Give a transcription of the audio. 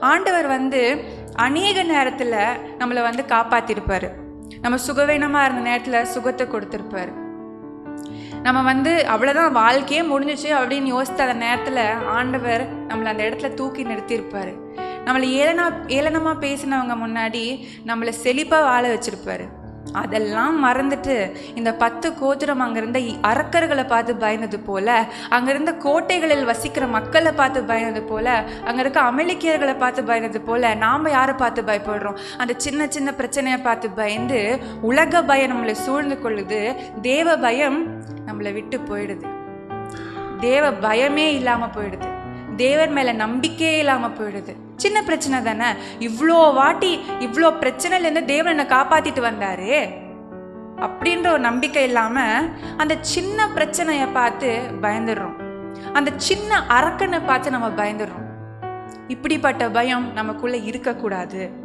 ஆண்டவர் வந்து அநேக நேரத்தில் நம்மளை வந்து காப்பாற்றிருப்பார் நம்ம சுகவீனமாக இருந்த நேரத்தில் சுகத்தை கொடுத்துருப்பாரு. நம்ம வந்து அவ்வளோதான் வாழ்க்கையே முடிஞ்சிச்சு அப்படின்னு யோசித்த அந்த நேரத்தில் ஆண்டவர் நம்மளை அந்த இடத்துல தூக்கி நிறுத்தியிருப்பார் நம்மளை ஏளனா ஏளனமாக பேசினவங்க முன்னாடி நம்மளை செழிப்பாக வாழ வச்சுருப்பாரு. அதெல்லாம் மறந்துட்டு இந்த பத்து கோத்திரம் அங்கிருந்த இ- அரக்கர்களை பார்த்து பயந்தது போல அங்கிருந்த கோட்டைகளில் வசிக்கிற மக்களை பார்த்து பயந்தது போல அங்கே இருக்க அமெரிக்கியர்களை பார்த்து பயந்தது போல நாம் யாரை பார்த்து பயப்படுறோம்? அந்த சின்ன சின்ன பிரச்சனையை பார்த்து பயந்து உலக பயம் நம்மளை சூழ்ந்து கொள்ளுது. தேவ பயம் நம்மளை விட்டு போயிடுது. தேவ பயமே இல்லாமல் போயிடுது. தேவர் மேல நம்பிக்கையே இல்லாம போயிடுது. சின்ன பிரச்சனை தானே? இவ்வளோ வாட்டி இவ்வளோ பிரச்சனையிலேருந்து தேவன் என்னை காப்பாத்திட்டு வந்தாரு. அப்படின்ற ஒரு நம்பிக்கை இல்லாம அந்த சின்ன பிரச்சனையை பார்த்து பயந்துடுறோம். அந்த சின்ன அரக்கனை பார்த்து நம்ம பயந்துடுறோம். இப்படிப்பட்ட பயம் நமக்குள்ள இருக்கக்கூடாது.